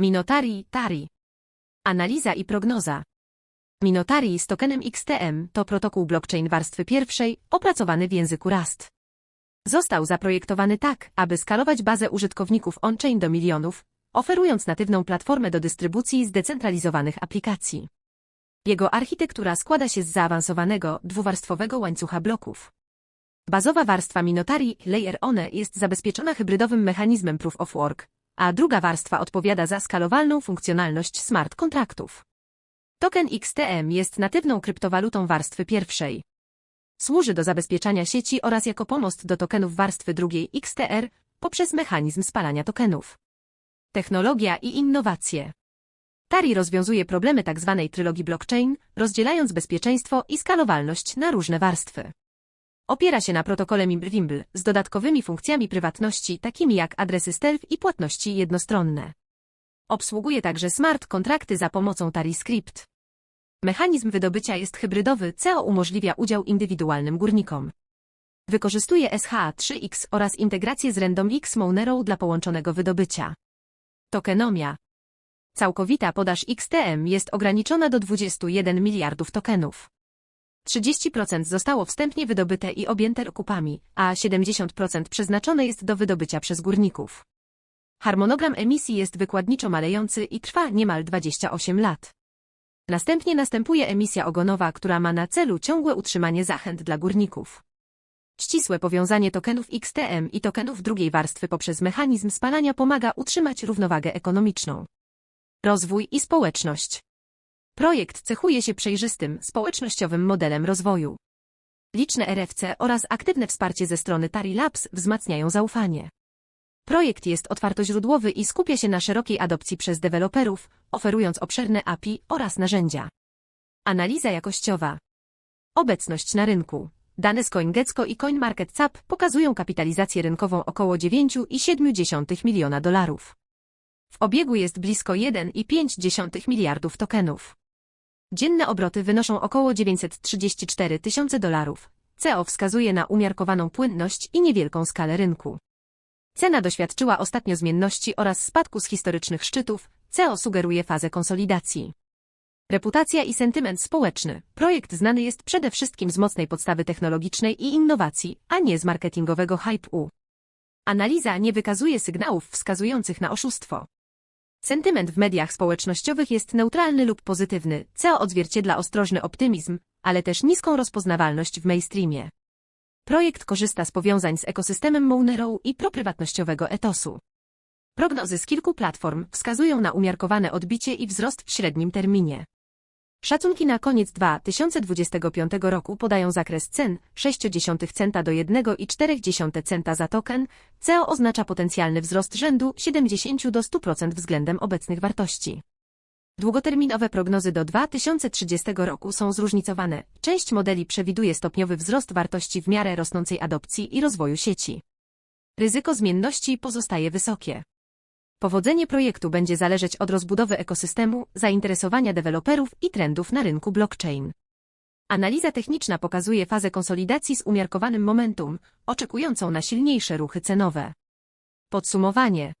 Minotari, Tari. Analiza i prognoza. Minotari z tokenem XTM to protokół blockchain warstwy pierwszej, opracowany w języku Rust. Został zaprojektowany tak, aby skalować bazę użytkowników on-chain do milionów, oferując natywną platformę do dystrybucji zdecentralizowanych aplikacji. Jego architektura składa się z zaawansowanego, dwuwarstwowego łańcucha bloków. Bazowa warstwa Minotari, Layer One, jest zabezpieczona hybrydowym mechanizmem Proof of Work, a druga warstwa odpowiada za skalowalną funkcjonalność smart kontraktów. Token XTM jest natywną kryptowalutą warstwy pierwszej. Służy do zabezpieczania sieci oraz jako pomost do tokenów warstwy drugiej XTR poprzez mechanizm spalania tokenów. Technologia i innowacje. Tari rozwiązuje problemy tzw. trylogii blockchain, rozdzielając bezpieczeństwo i skalowalność na różne warstwy. Opiera się na protokole Mimblewimble z dodatkowymi funkcjami prywatności takimi jak adresy stealth i płatności jednostronne. Obsługuje także smart kontrakty za pomocą Tari Script. Mechanizm wydobycia jest hybrydowy, co umożliwia udział indywidualnym górnikom. Wykorzystuje SHA-3X oraz integrację z RandomX Monero dla połączonego wydobycia. Tokenomia. Całkowita podaż XTM jest ograniczona do 21 miliardów tokenów. 30% zostało wstępnie wydobyte i objęte kupami, a 70% przeznaczone jest do wydobycia przez górników. Harmonogram emisji jest wykładniczo malejący i trwa niemal 28 lat. Następnie następuje emisja ogonowa, która ma na celu ciągłe utrzymanie zachęt dla górników. Ścisłe powiązanie tokenów XTM i tokenów drugiej warstwy poprzez mechanizm spalania pomaga utrzymać równowagę ekonomiczną. Rozwój i społeczność. Projekt cechuje się przejrzystym, społecznościowym modelem rozwoju. Liczne RFC oraz aktywne wsparcie ze strony Tari Labs wzmacniają zaufanie. Projekt jest otwartoźródłowy i skupia się na szerokiej adopcji przez deweloperów, oferując obszerne API oraz narzędzia. Analiza jakościowa. Obecność na rynku. Dane z CoinGecko i CoinMarketCap pokazują kapitalizację rynkową około 9,7 miliona dolarów. W obiegu jest blisko 1,5 miliardów tokenów. Dzienne obroty wynoszą około 934 tysiące dolarów. CO wskazuje na umiarkowaną płynność i niewielką skalę rynku. Cena doświadczyła ostatnio zmienności oraz spadku z historycznych szczytów, CO sugeruje fazę konsolidacji. Reputacja i sentyment społeczny. Projekt znany jest przede wszystkim z mocnej podstawy technologicznej i innowacji, a nie z marketingowego hype'u. Analiza nie wykazuje sygnałów wskazujących na oszustwo. Sentyment w mediach społecznościowych jest neutralny lub pozytywny, co odzwierciedla ostrożny optymizm, ale też niską rozpoznawalność w mainstreamie. Projekt korzysta z powiązań z ekosystemem Monero i proprywatnościowego etosu. Prognozy z kilku platform wskazują na umiarkowane odbicie i wzrost w średnim terminie. Szacunki na koniec 2025 roku podają zakres cen 0,6 centa do 1,4 centa za token, co oznacza potencjalny wzrost rzędu 70 do 100% względem obecnych wartości. Długoterminowe prognozy do 2030 roku są zróżnicowane. Część modeli przewiduje stopniowy wzrost wartości w miarę rosnącej adopcji i rozwoju sieci. Ryzyko zmienności pozostaje wysokie. Powodzenie projektu będzie zależeć od rozbudowy ekosystemu, zainteresowania deweloperów i trendów na rynku blockchain. Analiza techniczna pokazuje fazę konsolidacji z umiarkowanym momentum, oczekującą na silniejsze ruchy cenowe. Podsumowanie.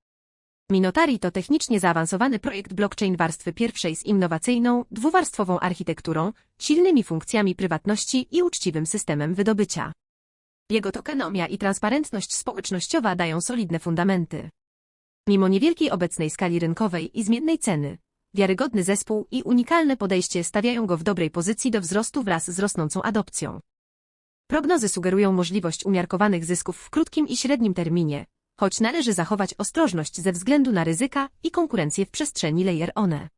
Minotari to technicznie zaawansowany projekt blockchain warstwy pierwszej z innowacyjną, dwuwarstwową architekturą, silnymi funkcjami prywatności i uczciwym systemem wydobycia. Jego tokenomia i transparentność społecznościowa dają solidne fundamenty. Mimo niewielkiej obecnej skali rynkowej i zmiennej ceny, wiarygodny zespół i unikalne podejście stawiają go w dobrej pozycji do wzrostu wraz z rosnącą adopcją. Prognozy sugerują możliwość umiarkowanych zysków w krótkim i średnim terminie, choć należy zachować ostrożność ze względu na ryzyka i konkurencję w przestrzeni Layer One.